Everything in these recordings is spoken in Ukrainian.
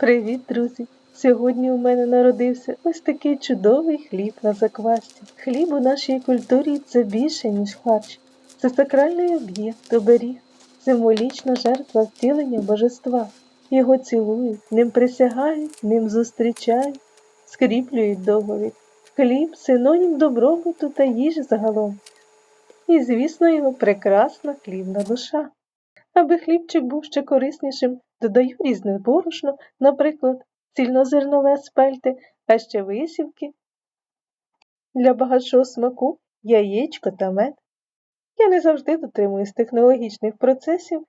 Привіт, друзі! Сьогодні у мене народився ось такий чудовий хліб на заквасці. Хліб у нашій культурі це більше, ніж харч. Це сакральний об'єкт, оберіг, символічна жертва втілення божества. Його цілують, ним присягають, ним зустрічають, скріплюють договір. Хліб синонім добробуту та їжі загалом. І, звісно, його прекрасна хлібна душа. Аби хлібчик був ще кориснішим, додаю різне борошно, наприклад, цільнозернове спельти, а ще висівки. Для багатшого смаку яєчко та мед. Я не завжди дотримуюсь технологічних процесів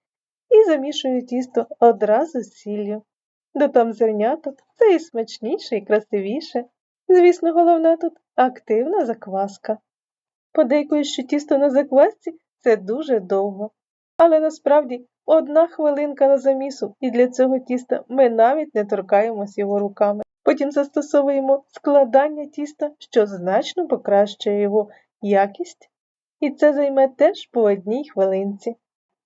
і замішую тісто одразу з сіллю. Додам зерняток, це і смачніше, і красивіше. Звісно, головна тут активна закваска. Подейкую, що тісто на заквасці це дуже довго. Але насправді одна хвилинка на замісу, і для цього тіста ми навіть не торкаємось його руками. Потім застосовуємо складання тіста, що значно покращує його якість, і це займе теж по одній хвилинці.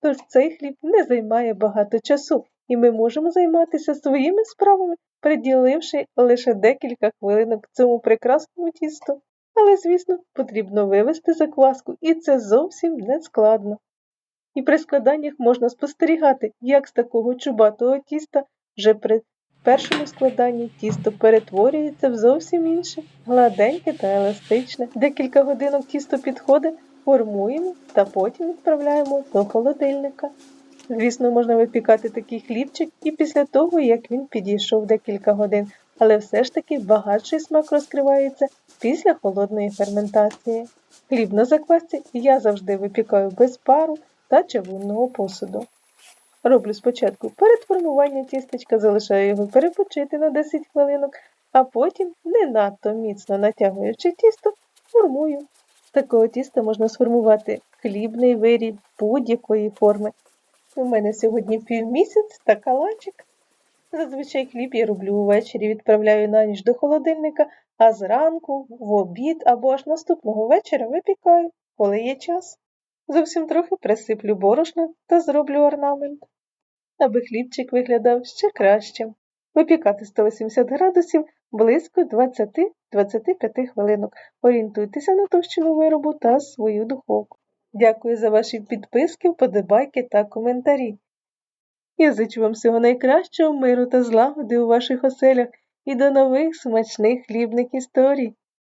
Тож цей хліб не займає багато часу, і ми можемо займатися своїми справами, приділивши лише декілька хвилинок цьому прекрасному тісту. Але, звісно, потрібно вивести закваску, і це зовсім не складно і при складаннях можна спостерігати, як з такого чубатого тіста вже при першому складанні тісто перетворюється в зовсім інше, гладеньке та еластичне. Декілька годинок тісто підходить, формуємо та потім відправляємо до холодильника. Звісно, можна випікати такий хлібчик і після того, як він підійшов декілька годин, але все ж таки багатший смак розкривається після холодної ферментації. Хліб на заквасці я завжди випікаю без пару та чавунного посуду. Роблю спочатку перед формуванням тістечка, залишаю його перепочити на 10 хвилинок, а потім, не надто міцно натягуючи тісто, формую. З такого тіста можна сформувати хлібний виріб будь-якої форми. У мене сьогодні півмісяць та калачик. Зазвичай хліб я роблю увечері, відправляю на ніч до холодильника, а зранку, в обід або аж наступного вечора випікаю, коли є час. Зовсім трохи присиплю борошна та зроблю орнамент, аби хлібчик виглядав ще кращим. Випікати 180 градусів близько 20-25 хвилинок. Орієнтуйтеся на товщину виробу та свою духовку. Дякую за ваші підписки, вподобайки та коментарі. Я зичу вам всього найкращого миру та злагоди у ваших оселях і до нових смачних хлібних історій.